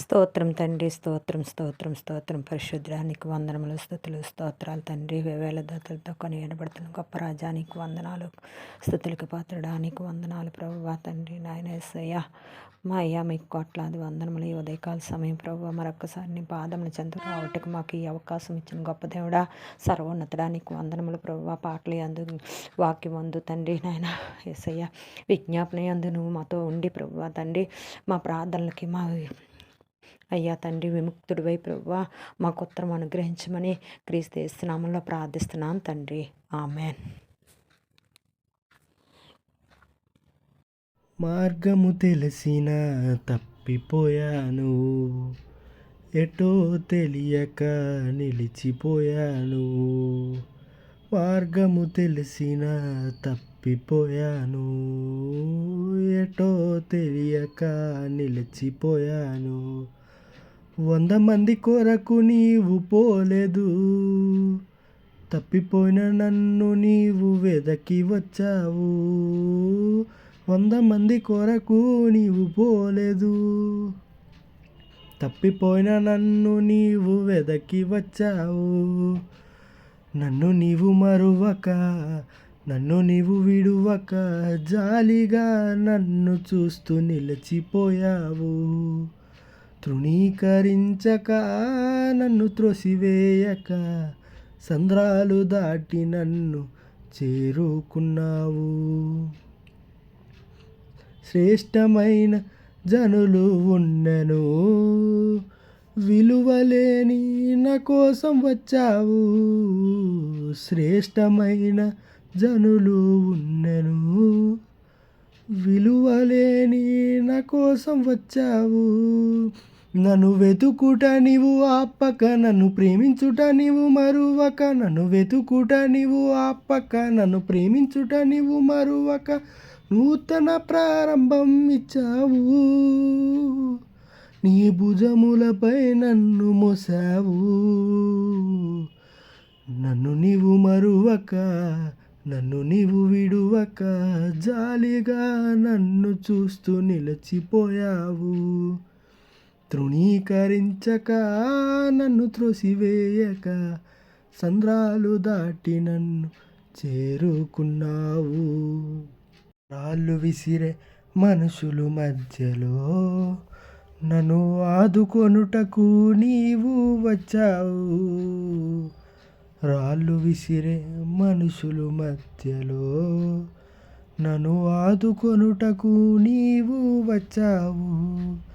స్తోత్రం తండ్రి స్తోత్రం స్తోత్రం స్తోత్రం. పరిశుద్రానికి వందనములు స్థుతులు స్తోత్రాలు తండ్రి. వేవేల దాతలతో కొని ఎడబడుతున్న గొప్ప రాజానికి వందనాలు స్థుతులకు పాత్రడానికి వందనాలు ప్రభువా తండ్రి. నాయన ఎస్సయ్య మా అయ్యా మీకు కోట్లాది వందనములు ఈ ఉదయకాల సమయం ప్రభు మరొకసారి నీ పాదములు చెంత రావటకు మాకు ఈ అవకాశం ఇచ్చిన గొప్ప దేవుడా సర్వోన్నతడానికి వందనములు ప్రభు పాటలు అందు వాక్యం అందు తండ్రి. నాయన ఎస్సయ్య విజ్ఞాపన అందు నువ్వు మాతో ఉండి ప్రభు తండ్రి మా ప్రార్థనలకి మా అయ్యా తండ్రి విముక్తుడివై ప్రవ్వా మాకు ఉత్తరం అనుగ్రహించమని క్రీస్తు నామంలో ప్రార్థిస్తున్నాను తండ్రి. ఆమెన్. మార్గము తెలిసిన తప్పిపోయాను. ఎటో తెలియక నిలిచిపోయాను. మార్గము తెలిసిన తప్పిపోయాను. ఎటో తెలియక నిలిచిపోయాను. వంద మంది కొరకు నీవు పోలేదు. తప్పిపోయిన నన్ను నీవు వెదకి వచ్చావు. వంద మంది కొరకు నీవు పోలేదు. తప్పిపోయిన నన్ను నీవు వెదకి వచ్చావు. నన్ను నీవు మరువక నన్ను నీవు విడువక జాలిగా నన్ను చూస్తూ నిలిచిపోయావు. తృణీకరించక నన్ను త్రొసివేయక సంద్రాలు దాటి నన్ను చేరుకున్నావు. శ్రేష్టమైన జనులు ఉన్నను విలువలేని నా కోసం వచ్చావు. శ్రేష్టమైన జనులు ఉన్నను విలువలేని నా కోసం వచ్చావు. నన్ను వెతుకుట నీవు ఆపక నన్ను ప్రేమించుట నీవు మరువక నన్ను వెతుకుట నీవు ఆపక నన్ను ప్రేమించుట నీవు మరువక నూతన ప్రారంభం ఇచ్చావు. నీ భుజములపై నన్ను మోసావు. నన్ను నీవు మరువక నన్ను నీవు విడువక జాలిగా నన్ను చూస్తూ నిలిచిపోయావు. తృణీకరించక నన్ను త్రోసివేయక సంద్రాలు దాటి నన్ను చేరుకున్నావు. రాళ్ళు విసిరే మనుషులు మధ్యలో నన్ను ఆదుకొనుటకు నీవు వచ్చావు. రాళ్ళు విసిరే మనుషులు మధ్యలో నన్ను ఆదుకొనుటకు నీవు వచ్చావు.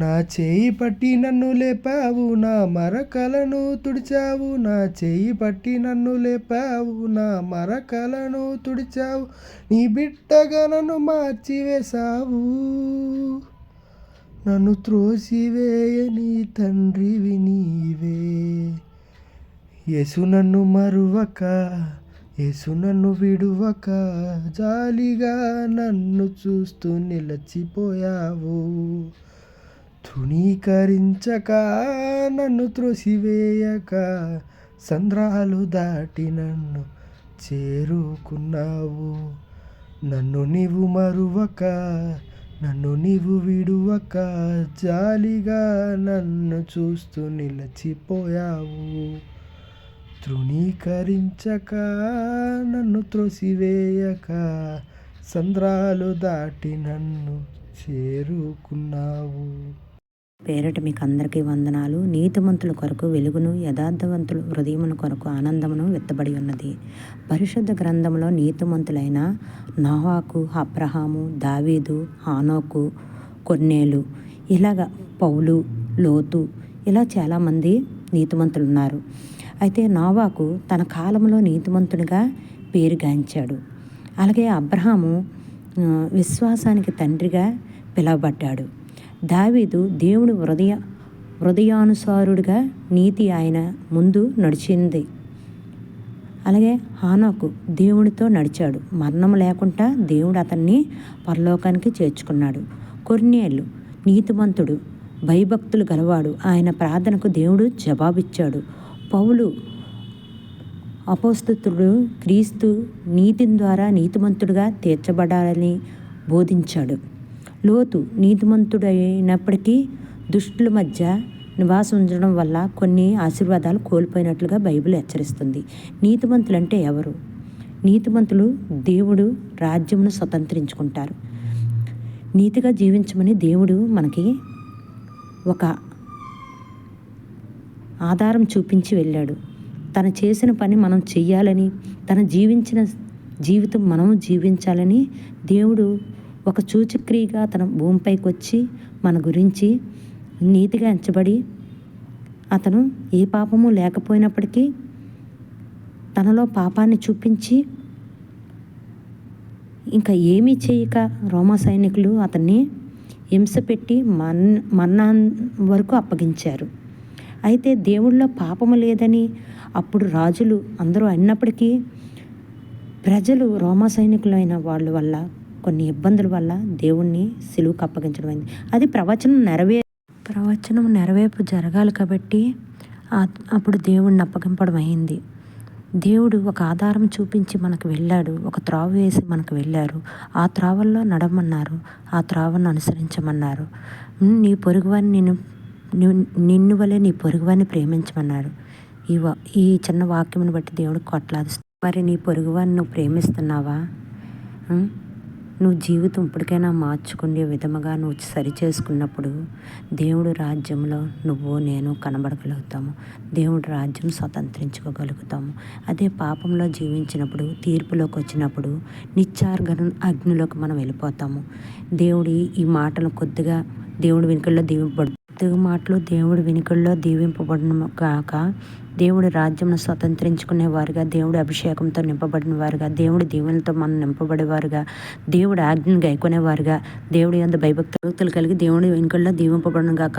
నా చేయి పట్టి నన్ను లేపావు నా మరకలను తుడిచావు. నా చేయి పట్టి నన్ను లేపావు నా మరకలను తుడిచావు. నీ బిడ్డగా నన్ను మార్చివేశావు. నన్ను త్రోసివేయని తండ్రివి నీవే. యేసు నన్ను మరువక యేసు నన్ను విడువక జాలిగా నన్ను చూస్తూ నిలచిపోయావు. తృణీకరించక నన్ను త్రోసివేయక సంద్రాలు దాటి నన్ను చేరుకున్నావు. నన్ను నీవు మరువక నన్ను నీవు విడువక జాలిగా నన్ను చూస్తూ నిలచిపోయావు. తృణీకరించక నన్ను త్రోసివేయక సంద్రాలు దాటి నన్ను చేరుకున్నావు. పేరట మీకు అందరికీ వందనాలు. నీతిమంతుల కొరకు వెలుగును యథార్థవంతులు హృదయముల కొరకు ఆనందమును వెత్తబడి ఉన్నది. పరిశుద్ధ గ్రంథంలో నీతిమంతులైన నాహాకు అబ్రహాము దావీదు హానోకు కొన్నేలు ఇలాగ పౌలు లోతు ఇలా చాలామంది నీతిమంతులు ఉన్నారు అయితే నావాకు తన కాలంలో నీతిమంతునిగా పేరుగాంచాడు అలాగే అబ్రహాము విశ్వాసానికి తండ్రిగా పిలువబడ్డాడు. దావీదు దేవుని హృదయ హృదయానుసారుడిగా నీతి ఆయన ముందు నడిచింది. అలాగే హానాకు దేవునితో నడిచాడు. మరణం లేకుండా దేవుడు అతన్ని పరలోకానికి చేర్చుకున్నాడు. కొన్నేళ్ళు నీతిమంతుడు భయభక్తులు గలవాడు. ఆయన ప్రార్థనకు దేవుడు జవాబిచ్చాడు. పౌలు అపోస్తుతుడు క్రీస్తు నీతిని ద్వారా నీతిమంతుడుగా తీర్చబడాలని బోధించాడు. లోతు నీతిమంతుడైనప్పటికీ దుష్టుల మధ్య నివాసం ఉంచడం వల్ల కొన్ని ఆశీర్వాదాలు కోల్పోయినట్లుగా బైబిల్ హెచ్చరిస్తుంది. నీతిమంతులు అంటే ఎవరు? నీతిమంతులు దేవుడు రాజ్యమును స్వతంత్రించుకుంటారు. నీతిగా జీవించమని దేవుడు మనకి ఒక ఆధారం చూపించి వెళ్ళాడు. తను చేసిన పని మనం చెయ్యాలని తను జీవించిన జీవితం మనం జీవించాలని దేవుడు ఒక సూచక్రియగా తన భూమిపైకి వచ్చి మన గురించి నీతిగా ఎంచబడి అతను ఏ పాపము లేకపోయినప్పటికీ తనలో పాపాన్ని చూపించి ఇంకా ఏమీ చేయక రోమా సైనికులు అతన్ని హింస పెట్టి మన్ మన్నా వరకు అప్పగించారు. అయితే దేవుళ్ళ పాపము లేదని అప్పుడు రాజులు అందరూ అన్నప్పటికీ ప్రజలు రోమా సైనికులైన వాళ్ళ వల్ల కొన్ని ఇబ్బందుల వల్ల దేవుణ్ణి సిలువుకు అప్పగించడం అయింది. అది ప్రవచనం నెరవే ప్రవచనం నెరవేర్పు జరగాలి కాబట్టి అప్పుడు దేవుణ్ణి అప్పగింపడం అయింది. దేవుడు ఒక ఆధారం చూపించి మనకు వెళ్ళాడు. ఒక త్రావ వేసి మనకు వెళ్ళారు. ఆ త్రావల్లో నడమన్నారు. ఆ త్రావను అనుసరించమన్నారు. నీ పొరుగువాన్ని నేను నిన్ను వలె నీ పొరుగువాన్ని ప్రేమించమన్నాడు ఈ వా ఈ చిన్న వాక్యమును బట్టి దేవుడు కొట్లాదిస్తాడు మరి నీ పొరుగువాన్ని నువ్వు ప్రేమిస్తున్నావా? నువ్వు జీవితం ఇప్పటికైనా మార్చుకునే విధముగా నువ్వు సరి చేసుకున్నప్పుడు దేవుడు రాజ్యంలో నువ్వు నేను కనబడగలుగుతాము. దేవుడు రాజ్యం స్వతంత్రించుకోగలుగుతాము. అదే పాపంలో జీవించినప్పుడు తీర్పులోకి వచ్చినప్పుడు నిత్యార్గన అగ్నిలోకి మనం వెళ్ళిపోతాము. దేవుడి ఈ మాటలు కొద్దిగా దేవుడి వెనుకల్లో దీవింపబడు మాటలు దేవుడి వెనుకల్లో దీవింపబడిన కాక దేవుడి రాజ్యంను స్వతంత్రించుకునే వారుగా దేవుడి అభిషేకంతో నింపబడిన వారుగా దేవుడి దీవెనలతో మనం నింపబడేవారుగా దేవుడి ఆజ్ఞను గైకొనేవారుగా దేవుడి అందు భయభక్తులు కలిగి దేవుడి వెనుకల్లో దీవింపబడిన గాక.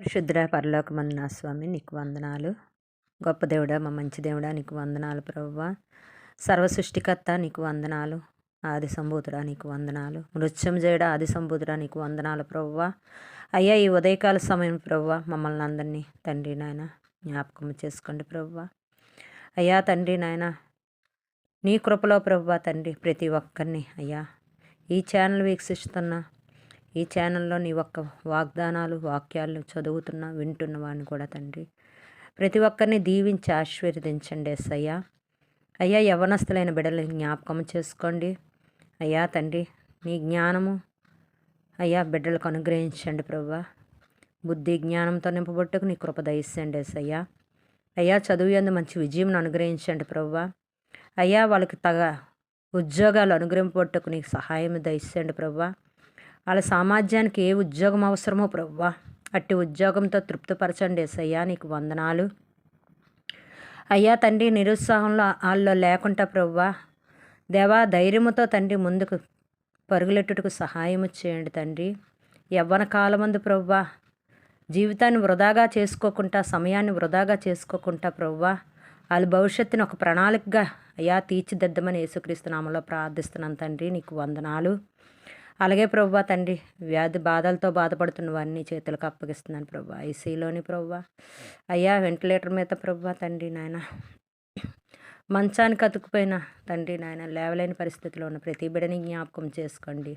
పరిశుద్ర పరలోకమన్న నా స్వామి నీకు వందనాలు. గొప్ప దేవుడా మా మంచి దేవుడా నీకు వందనాలు ప్రభువా. సర్వ సృష్టికర్త నీకు వందనాలు. ఆది సంబూతుడా నీకు వందనాలు. నృత్యం చేయడా ఆది సంబూతుడా నీకు వందనాలు ప్రవ్వా. అయ్యా ఈ ఉదయకాల సమయం ప్రవ్వా మమ్మల్ని అందరినీ తండ్రి నాయన జ్ఞాపకం చేసుకోండి ప్రవ్వా. అయ్యా తండ్రి నాయన నీ కృపలో ప్రవ్వా తండ్రి ప్రతి ఒక్కరిని అయ్యా. ఈ ఛానల్ వీక్షిస్తున్న ఈ ఛానల్లో నీ ఒక్క వాగ్దానాలు వాక్యాలు చదువుతున్న వింటున్న వాడిని కూడా తండ్రి ప్రతి ఒక్కరిని దీవించి ఆశీర్వదించండి ఎస్ అయ్యా. అయ్యా యవనస్తులైన బిడ్డలు జ్ఞాపకం చేసుకోండి. అయ్యా తండ్రి నీ జ్ఞానము అయ్యా బిడ్డలకు అనుగ్రహించండి ప్రభా. బుద్ధి జ్ఞానంతో నింపబట్టుకు నీ కృప దయచేయండి ఎస్ అయ్యా అయ్యా చదువు ఎందు మంచి విజయంను అనుగ్రహించండి ప్రభా. అయ్యా వాళ్ళకి తగ ఉద్యోగాలు అనుగ్రహింపబట్టుకు నీకు సహాయం దయచేయండి ప్రభా. వాళ్ళ సామాజ్యానికి ఏ ఉద్యోగం అవసరమో ప్రవ్వా అట్టి ఉద్యోగంతో తృప్తిపరచండి ఎస్అయ్యా నీకు వందనాలు. అయ్యా తండ్రి నిరుత్సాహంలో వాళ్ళు లేకుండా ప్రవ్వా దేవా ధైర్యముతో తండ్రి ముందుకు పరుగులెట్టుటకు సహాయము చేయండి తండ్రి. యవ్వన కాలమందు ప్రవ్వా జీవితాన్ని వృధాగా చేసుకోకుండా సమయాన్ని వృధాగా చేసుకోకుండా ప్రవ్వా వాళ్ళ భవిష్యత్తుని ఒక ప్రణాళికగా అయ్యా తీర్చిదిద్దమని యేసుక్రీస్తునామలో ప్రార్థిస్తున్నాను తండ్రి. నీకు వందనాలు. అలాగే ప్రవ్వా తండ్రి వ్యాధి బాధలతో బాధపడుతున్న వారిని చేతులకు అప్పగిస్తున్నాను ప్రవ్వా. ఐసీలోని ప్రవ్వా. అయ్యా వెంటిలేటర్ మీద ప్రవ్వా తండ్రి నాయన. మంచానికి అతుకుపోయిన తండ్రి నాయన లేవలేని పరిస్థితిలో ఉన్న ప్రతి బిడని జ్ఞాపకం చేసుకోండి.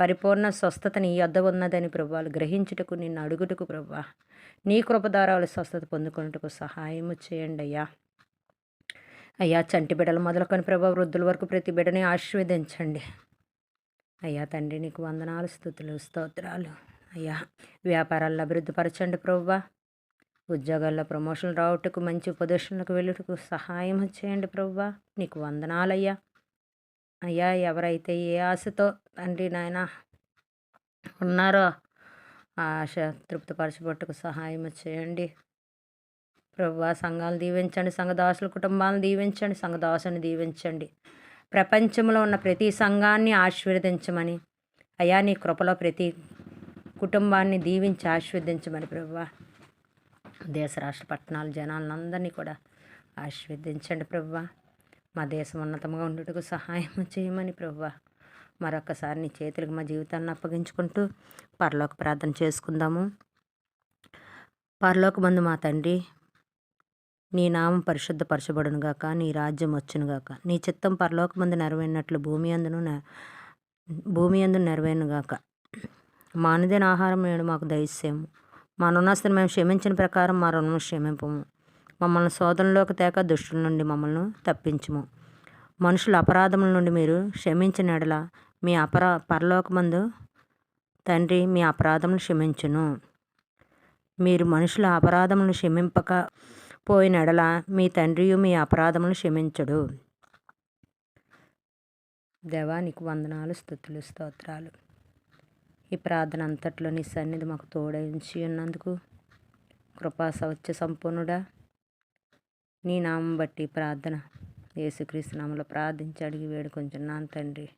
పరిపూర్ణ స్వస్థత నీ యొద్ద ఉన్నదని ప్రభావాలు గ్రహించుటకు నిన్ను అడుగుటకు ప్రభా నీ కృప స్వస్థత పొందుకున్నటకు సహాయము చేయండి అయ్యా. అయ్యా చంటి బిడ్డలు మొదలుకొని ప్రభా వృద్ధుల వరకు ప్రతి బిడ్డని ఆశీర్వదించండి. అయ్యా తండ్రి నీకు వందనాలు స్థుతులు స్తోత్రాలు. అయ్యా వ్యాపారాల్లో అభివృద్ధిపరచండి ప్రవ్వా ఉద్యోగాల్లో ప్రమోషన్ రావటకు మంచి పొజిషన్లకు వెళ్ళుటకు సహాయం చేయండి ప్రవ్వా నీకు వందనాలయ్యా. అయ్యా ఎవరైతే ఏ ఆశతో తండ్రి నాయన ఉన్నారో ఆ ఆశ తృప్తిపరచబట్టుకు సహాయం చేయండి. ప్రవ్వా సంఘాలు దీవించండి సంఘదాసుల కుటుంబాలను దీవించండి సంఘదాసుని దీవించండి. ప్రపంచంలో ఉన్న ప్రతి సంఘాన్ని ఆశీర్వదించమని అయా నీ కృపలో ప్రతి కుటుంబాన్ని దీవించి ఆశీర్వదించమని ప్రభువా. దేశ రాష్ట్ర పట్టణాల జనాలందరినీ కూడా ఆశీర్వదించండి ప్రభువ. మా దేశం ఉన్నతంగా ఉండేటకు సహాయం చేయమని ప్రభువ. మరొకసారి నీ చేతులకు మా జీవితాన్ని అప్పగించుకుంటూ పరలోక ప్రార్థన చేసుకుందాము. పరలోక మందు మా తండ్రి నీ నామం పరిశుద్ధపరచబడును గాక నీ రాజ్యం వచ్చునుగాక నీ చిత్తం పరలోకమందు నెరవేరినట్లు భూమి అందును భూమి అందు నెరవేరునుగాక మానదైన ఆహారం నేడు మాకు దయచేయము. మా రుణస్తులు మేము క్షమించిన ప్రకారం మా రుణం క్షమింపము. మమ్మల్ని శోధనలోకి తేక దుష్టుల నుండి మమ్మల్ని తప్పించుము. మనుషుల అపరాధముల నుండి మీరు క్షమించిన ఎడల మీ అపరా పరలోకమందు తండ్రి మీ అపరాధములు క్షమించును. మీరు మనుషుల అపరాధములను క్షమింపక పోయిన ఎడల మీ తండ్రియు మీ అపరాధములు క్షమించడు. దేవానికి వందనాలు స్థుతులు స్తోత్రాలు. ఈ ప్రార్థన అంతట్లో నీ సన్నిధి మాకు తోడించి ఉన్నందుకు కృపా సౌత్య సంపూర్ణుడా. నీ నామం బట్టి ప్రార్థన యేసుక్రీస్తు నామంలో ప్రార్థించి అడిగి వేడుకొంచున్నాను తండ్రి.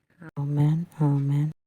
Amen amen.